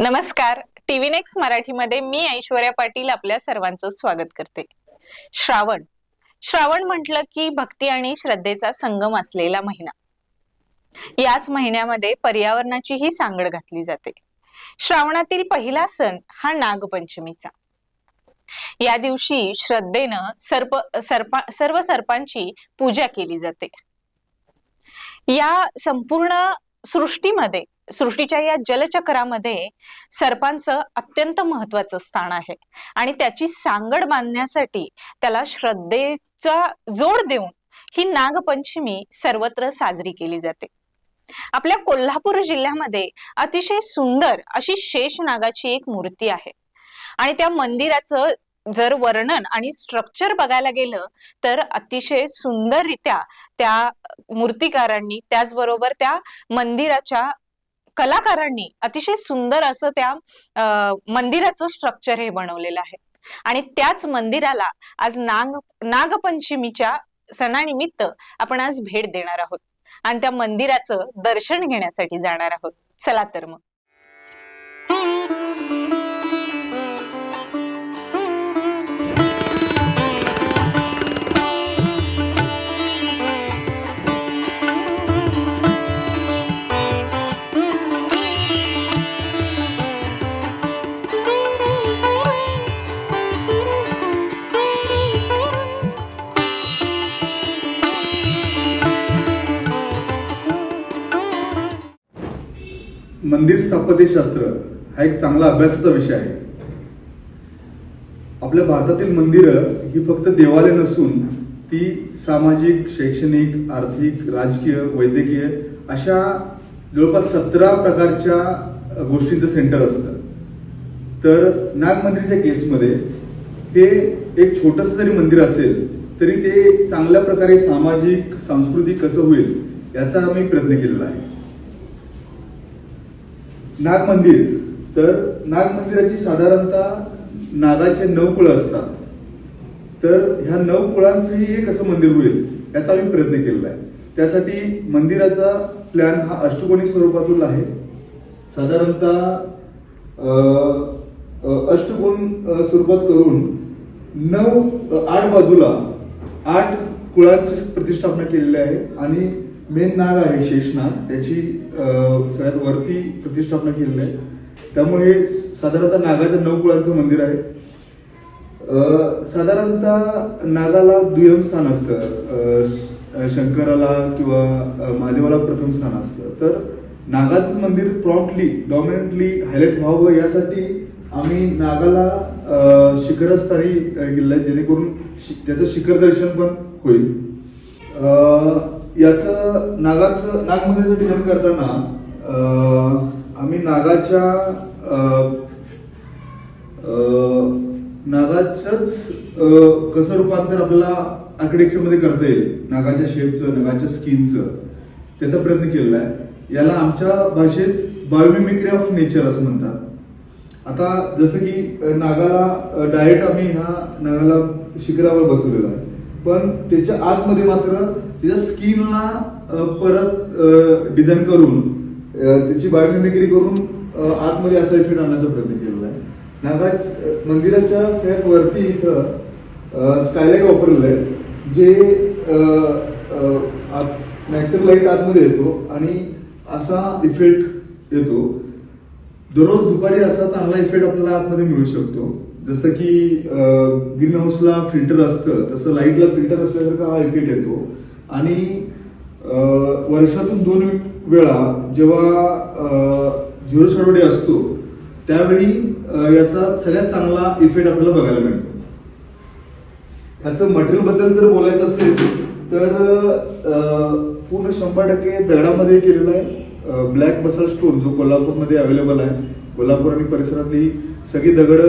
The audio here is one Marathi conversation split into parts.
नमस्कार. टीव्ही नेक्स्ट मराठीमध्ये मी ऐश्वर्या पाटील आपल्या सर्वांचं स्वागत करते. श्रावण. श्रावण म्हटलं की भक्ती आणि श्रद्धेचा संगम असलेला महिना. याच महिन्यामध्ये पर्यावरणाचीही सांगड घातली जाते. श्रावणातील पहिला सण हा नागपंचमीचा. या दिवशी श्रद्धेनं सर्प सर्पा सर्व सर्पांची पूजा केली जाते. या संपूर्ण सृष्टीमध्ये सृष्टीच्या या जलचक्रामध्ये सर्पांचं अत्यंत महत्वाचं स्थान आहे. आणि त्याची सांगड बांधण्यासाठी त्याला श्रद्धेचा जोड देऊन ही नागपंचमी सर्वत्र साजरी केली जाते. आपल्या कोल्हापूर जिल्ह्यामध्ये अतिशय सुंदर अशी शेष नागाची एक मूर्ती आहे. आणि त्या मंदिराचं जर वर्णन आणि स्ट्रक्चर बघायला गेलं तर अतिशय सुंदररित्या त्या मूर्तिकारांनी त्याचबरोबर त्या मंदिराच्या कलाकारांनी अतिशय सुंदर असं त्या मंदिराचं स्ट्रक्चर हे बनवलेलं आहे. आणि त्याच मंदिराला आज नाग नागपंचमीच्या सणानिमित्त आपण आज भेट देणार आहोत. आणि त्या मंदिराचं दर्शन घेण्यासाठी जाणार आहोत. चला तर मग. मंदिर स्थापत्यशास्त्र हा एक चांगला अभ्यासाचा विषय आहे. आपल्या भारतातील मंदिरं ही फक्त देवालय नसून ती सामाजिक शैक्षणिक आर्थिक राजकीय वैद्यकीय अशा जवळपास सतरा प्रकारच्या गोष्टींचं सेंटर असतं. तर नाग मंदिरच्या केसमध्ये ते एक छोटंसं जरी मंदिर असेल तरी ते चांगल्या प्रकारे सामाजिक सांस्कृतिक कसं होईल याचा आम्ही प्रयत्न केलेला आहे. नाग मंदिर. तर नाग मंदिराची साधारणतः नागाचे नऊ कुळं असतात. तर ह्या नऊ कुळांचंही एक असं मंदिर होईल याचा आम्ही प्रयत्न केलेला आहे. त्यासाठी मंदिराचा प्लॅन हा अष्टकोनी स्वरूपातील आहे. साधारणतः अष्टकोण अष्टकोन स्वरूपात करून नऊ आठ बाजूला आठ कुळांची प्रतिष्ठापना केलेली आहे. आणि मेन नाग आहे शेषनाग. त्याची सगळ्यात वरती प्रतिष्ठापना केलेली आहे. त्यामुळे साधारणतः नागाचं नऊ कुळांचं मंदिर आहे. साधारणतः नागाला दुय्यम स्थान असतं. श- शंकराला किंवा महादेवाला प्रथम स्थान असतं. तर नागाचं मंदिर प्रॉम्प्टली डॉमिनंटली हायलाइट व्हावं यासाठी आम्ही नागाला शिखरस्थानी केलेलं आहे. जेणेकरून शि- त्याचं शिखर दर्शन पण होईल. याचं नागाचं नाग जर डिझाईन करताना आम्ही नागाच्या नागाचंच कसं रूपांतर आपल्याला आर्किटेक्चरमध्ये करता येईल नागाच्या शेपचं नागाच्या स्किनचं त्याचा प्रयत्न केलेला आहे. याला आमच्या भाषेत बायोमिमिक्री ऑफ नेचर असं म्हणतात. आता जसं की नागाला डायरेक्ट आम्ही ह्या नागाला शिखरावर बसवलेला आहे. पण त्याच्या आतमध्ये मात्र त्याच्या स्किनला परत डिझाईन करून त्याची बायोमिमिक्री करून आतमध्ये असा इफेक्ट आणण्याचा प्रयत्न केलेला आहे. नागाज मंदिराच्या सगळ्यात वरती इथं स्कायलाईट वापरलेलं आहे जे नॅचरल लाइट आतमध्ये येतो आणि असा इफेक्ट येतो. दररोज दुपारी असा चांगला इफेक्ट आपल्याला आतमध्ये मिळू शकतो. जसं की ग्रीन हाऊसला फिल्टर असतं तसं लाईटला फिल्टर असल्यासारखा हा इफेक्ट येतो. आणि वर्षातून दोन वेळा जेव्हा झिरो शॅडो डे असतो त्यावेळी याचा सगळ्यात चांगला इफेक्ट आपल्याला बघायला मिळतो. ह्याचं मटेरियलबद्दल जर बोलायचं असेल तर पूर्ण शंभर टक्के दगडामध्ये केलेलं आहे. ब्लॅक बसल स्टोन जो कोल्हापूरमध्ये अवेलेबल आहे. कोल्हापूर आणि परिसरातली सगळी दगड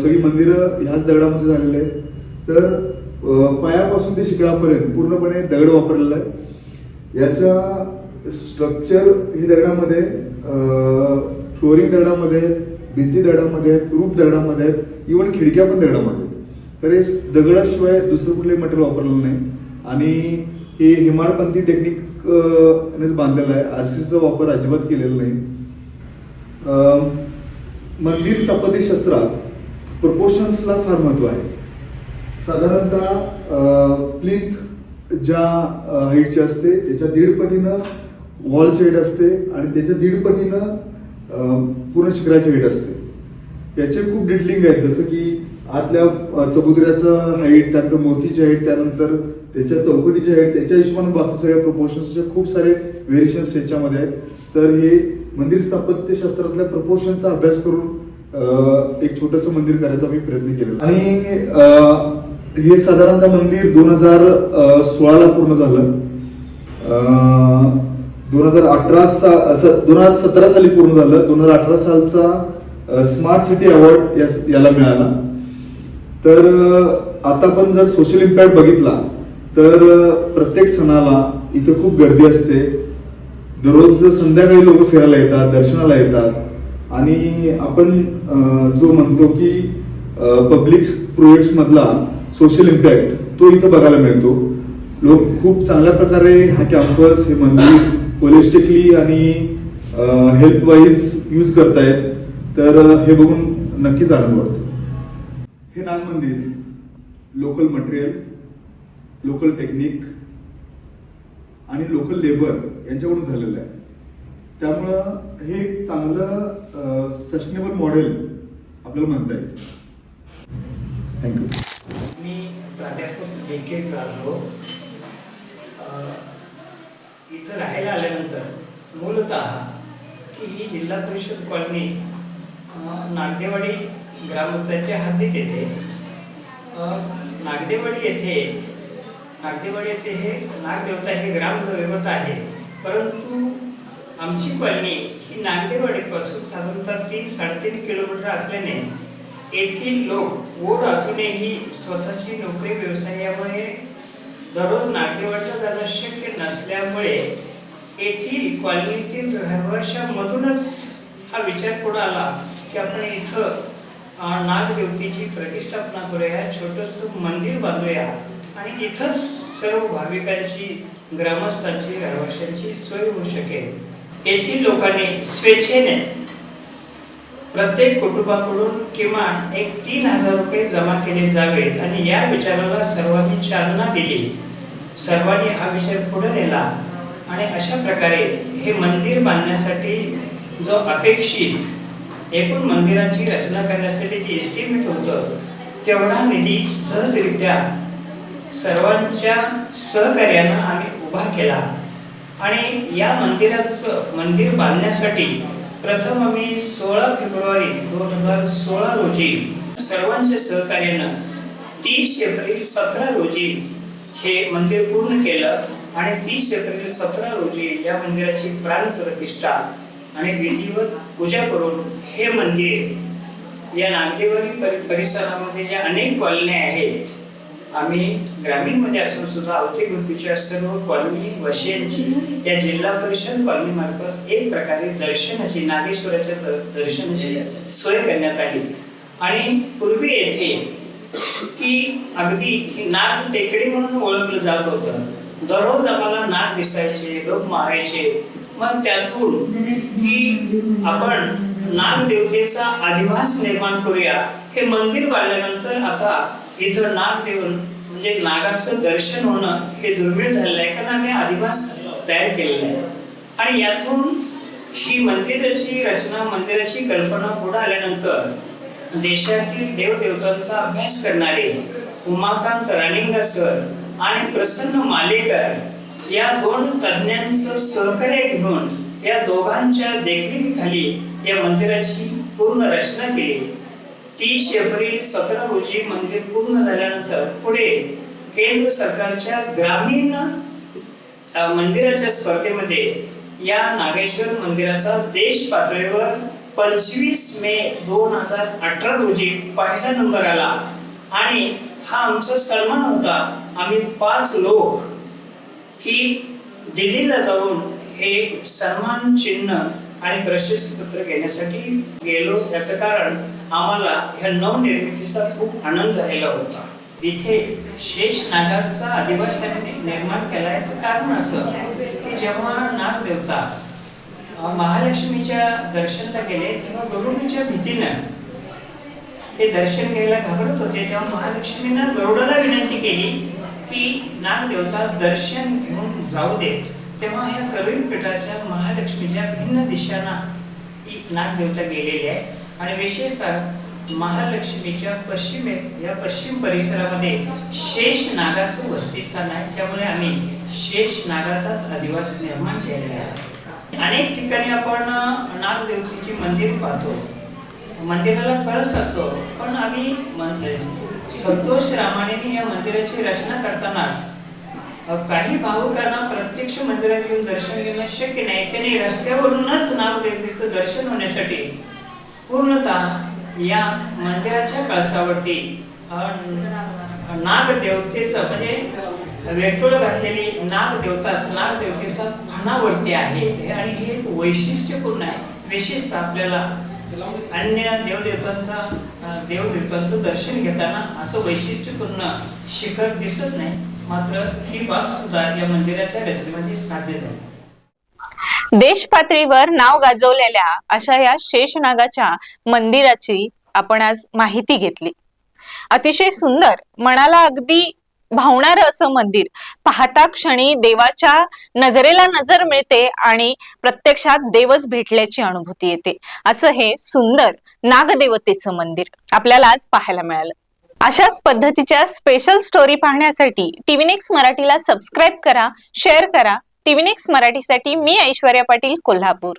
सगळी मंदिरं ह्याच दगडामध्ये झालेली आहेत. तर पायापासून ते शिखरापर्यंत पूर्णपणे दगड वापरलेला आहे. याचा स्ट्रक्चर हे दगडामध्ये फ्लोरिंग दगडामध्ये आहेत भिंती दगडामध्ये आहेत रूप दगडामध्ये आहेत इव्हन खिडक्या पण दगडामध्ये. आहेत. तर हे दगडाशिवाय दुसरं कुठलंही मटेरियल वापरलेलं नाही. आणि हे हिमाळपंथी टेक्निक नेच बांधलेलं आहे. आरसीचा वापर अजिबात केलेला नाही. मंदिर मंदिर स्थापत्यशास्त्रात प्रपोर्शन्सला फार महत्त्व आहे. साधारणतः प्लिथ ज्या हाईटची असते त्याच्या दीड पटीनं वॉलची हाईट असते आणि त्याच्या दीड पटीनं पूर्ण शिखराची हाईट असते. याचे खूप डिटेलिंग आहेत जसं की आतल्या चबुद्र्याचं हाईट त्यानंतर मोतीची हाईट त्यानंतर त्याच्या चौकटीची हाईट त्याच्या हिशोबाने बाकी सगळ्या प्रपोर्शन्सचे खूप सारे व्हेरिएशन्स याच्यामध्ये आहेत. तर हे मंदिर स्थापत्यशास्त्रातल्या प्रपोर्शनचा अभ्यास करून एक छोटस मंदिर करायचा मी प्रयत्न केला आणि हे साधारणतः मंदिर दोन हजार सोळाला पूर्ण झालं. दोन हजार अठरा सा दोन हजार सतरा साली पूर्ण झालं. दोन हजार अठरा सालचा स्मार्ट सिटी अवॉर्ड याला मिळाला. तर आता पण जर सोशल इम्पॅक्ट बघितला तर प्रत्येक सणाला इथं खूप गर्दी असते. दररोज संध्याकाळी लोक फिरायला येतात दर्शनाला येतात. आणि आपण जो म्हणतो की पब्लिक प्रोजेक्ट मधला सोशल इम्पॅक्ट तो इथं बघायला मिळतो. लोक खूप चांगल्या प्रकारे हा कॅम्पस हे मंदिर होलिस्टिकली आणि हेल्थ वाईज यूज करतायत. तर हे बघून नक्कीच आनंद वाटतो. हे नाग मंदिर लोकल मटेरियल लोकल टेक्निक आणि लोकल लेबर यांच्याकडून झालेलं आहे. त्यामुळं हे एक चांगलं सस्टेनेबल मॉडेल आपल्याला म्हणता येईल. थँक्यू प्राध्यापक डी के जाधव इथं राहायला आल्यानंतर मूलत की ही जिल्हा परिषद कॉलनी नागदेवाडी ग्रामपंचायतच्या हद्दीत येते नागदेवाडी येथे नागदेवाडी येथे हे नागदेवता हे ग्रामदैवत आहे. परंतु आमची कॉलनी ही नागदेवाडीपासून साधारणतः तीन साडेतीन किलोमीटर असल्याने येथील लोक ओढ असूनही स्वतःची नोकरी व्यवसायामुळे दररोज नातेवाईक जाणं शक्य नसल्यामुळे येथील कॉलनीतील रहिवाशांमधूनच हा विचार पुढे आला की आपण इथं नागदेवतीची नागदेवतेची प्रतिष्ठापना करूया छोटंसं मंदिर बांधूया आणि इथंच सर्व भाविकांची ग्रामस्थांची रहिवाशांची सोय होऊ शकेल. येथील लोकांनी स्वेच्छेने प्रत्येक कुटुंबाकडून किमान एक तीन हजार रुपये जमा केले जावेत आणि या विचाराला सर्वांनी चालना दिली. सर्वांनी हा विचार पुढे नेला आणि अशा प्रकारे हे मंदिर बांधण्यासाठी जो अपेक्षित एकूण मंदिराची रचना करण्यासाठी जे एस्टिमेट होतं तेवढा निधी सहजरित्या सर्वांच्या सहकार्यानं आम्ही उभा केला. आणि या मंदिराचं मंदिर बांधण्यासाठी प्रथम आम्ही सोळा फेब्रुवारी दोन हजार सोळा रोजी सर्वांच्या सहकार्यानं तीस एप्रिल सतरा रोजी हे मंदिर पूर्ण केलं आणि तीस एप्रिल सतरा रोजी या मंदिराची प्राणप्रतिष्ठा आणि विधिवत पूजा करून हे मंदिर या नागदेवारी परिसरामध्ये ज्या अनेक कॉलन्या आहेत आम्ही ग्रामीणमध्ये असून सुद्धा अवतीभोवतीच्या सर्व कॉलनी वशियांची या जिल्हा परिषद कॉलनी मार्फत एक प्रकारे दर्शनाची नागेश्वराच्या दर्शनाची सोय करण्यात आली. आणि पूर्वी येथे की अगदी ही नाग टेकडी म्हणून ओळखलं जात होतं. दररोज आम्हाला नाग दिसायचे लोक मारायचे. मग त्यातून की आपण नाग देवतेचा अधिवास निर्माण करूया हे मंदिर बांधल्यानंतर आता इथं नाग देऊन म्हणजे नागाचं दर्शन होणं हे दुर्मिळ झालेलं आहे कारण आम्ही आदिवास तयार केलेला आहे. आणि यातून ही मंदिराची रचना मंदिराची कल्पना पुढे आल्यानंतर देशातील देवदेवतांचा अभ्यास करणारे उमाकांत राणिंगा सर आणि प्रसन्न मालेकर या दोन तज्ञांचं सहकार्य घेऊन या दोघांच्या देखरेखीखाली या मंदिराची पूर्ण रचना केली. तीस एप्रिल सतरा रोजी मंदिर पूर्ण झाल्यानंतर पुढे केंद्र सरकारच्या ग्रामीण मंदिराच्या स्पर्धेमध्ये या नागेश्वर मंदिराचा देश पातळीवर पंचवीस मे दोन हजार अठरा रोजी पहिला नंबर आला. आणि हा आमचा सन्मान होता. आम्ही पाच लोक की दिल्लीला जाऊन हे सन्मान चिन्ह आणि प्रशस्तीपत्र घेण्यासाठी गेलो. याचं कारण आम्हाला ह्या नवनिर्मितीचा खूप आनंद झालेला होता. इथे शेष नागांचा आदिवासींनी निर्माण केल्याचं कारण असं की जेव्हा नाग देवता महालक्ष्मीच्या दर्शनाला गेले तेव्हा गरुडीच्या भीतीनं ते दर्शन घ्यायला घाबरत होते. तेव्हा महालक्ष्मीनं गरुडाला विनंती केली की नागदेवता दर्शन घेऊन जाऊ दे. तेव्हा ह्या करुण पिठाच्या महालक्ष्मीच्या भिन्न दिशांना नागदेवता गेलेली आहे. आणि विशेषतः महालक्ष्मीच्या पश्चिमे या पश्चिम परिसरामध्ये शेष नागाचं वस्तीस्थान आहे. त्यामुळे आम्ही शेष नागाचाच अधिवास निर्माण केलेला आहे. अनेक ठिकाणी आपण नागदेवतेची मंदिर पाहतो. मंदिराला कळस असतो पण आम्ही संतोष रामाने या मंदिराची रचना करतानाच काही भावुकांना प्रत्यक्ष मंदिरात येऊन दर्शन घेणं शक्य नाही. त्यांनी रस्त्यावरूनच नागदेवतेचं दर्शन होण्यासाठी पूर्णतः या मंदिराच्या कळसावरती. नागदेवतेचं म्हणजे वेटोळ घातलेली नागदेवताच नागदेवतेचा फणावरती आहे. हे- आणि हे एक वैशिष्ट्यपूर्ण आहे. विशेषतः आपल्याला अन्य देवदेवतांचा देवदेवतांचं दर्शन घेताना असं वैशिष्ट्यपूर्ण शिखर दिसत नाही. मात्र ही बाब सुद्धा या मंदिराच्या रचनेमध्ये साध्य झाली. देश पातळीवर नाव गाजवलेल्या अशा या शेषनागाच्या मंदिराची आपण आज माहिती घेतली. अतिशय सुंदर मनाला अगदी भावणार असं मंदिर. पाहता क्षणी देवाच्या नजरेला नजर मिळते आणि प्रत्यक्षात देवच भेटल्याची अनुभूती येते. असं हे सुंदर नागदेवतेचं मंदिर आपल्याला आज पाहायला मिळालं. अशाच पद्धतीच्या स्पेशल स्टोरी पाहण्यासाठी टीव्ही नेक्स्ट मराठीला सबस्क्राईब करा शेअर करा टीव्ही नेक्स्ट मराठीसाठी मी ऐश्वर्या पाटील कोल्हापूर.